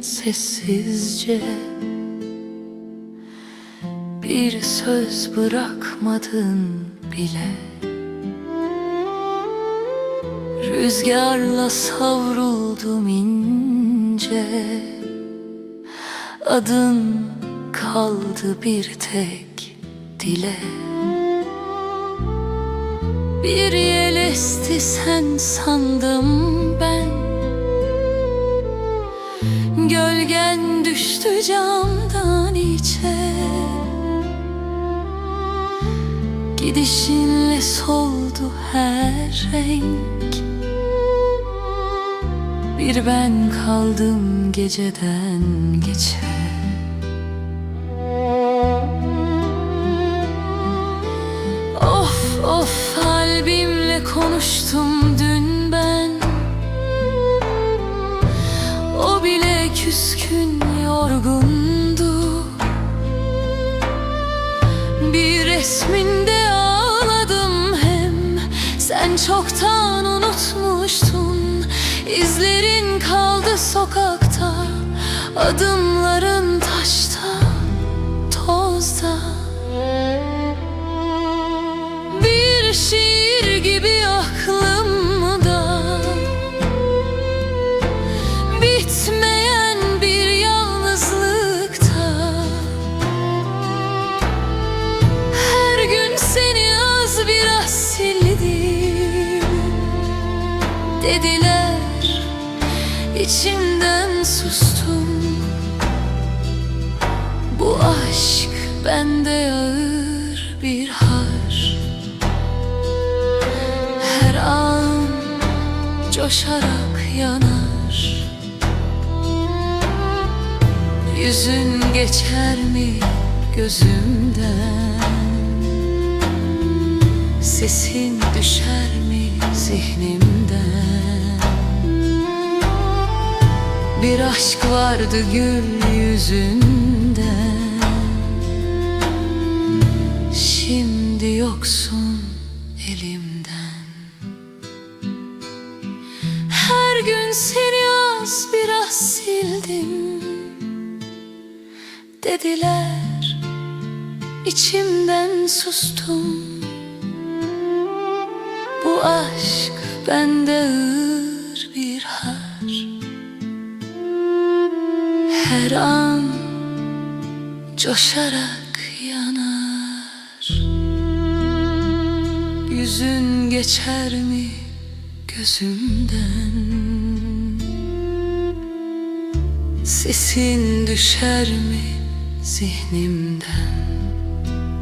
sessizce. Bir söz bırakmadın bile. Rüzgarla savruldum ince. Adın kaldı bir tek dile. Bir yel esti sen sandım ben Gölgen düştü camdan içe. Gidişinle soldu her renk. Bir ben kaldım geceden geçe. Of of kalbimle konuştum resminde ağladım hem. Sen çoktan unutmuştun. İzlerin kaldı sokakta. Adımların sildim Dediler içimden sustum. Bu aşk bende ağır bir har. Her an coşarak yanar. Yüzün geçer mi gözümden Sesin düşer mi zihnimden? Bir aşk vardı gül yüzünde Şimdi yoksun elimden. Her gün seni az biraz sildim. Dediler içimden sustum Bu aşk bende ağır bir har. Her an coşarak yanar. Yüzün geçer mi gözümden? Sesin düşer mi zihnimden?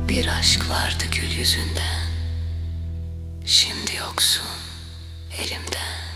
Bir aşk vardı gül yüzünden Şimdi yoksun elimden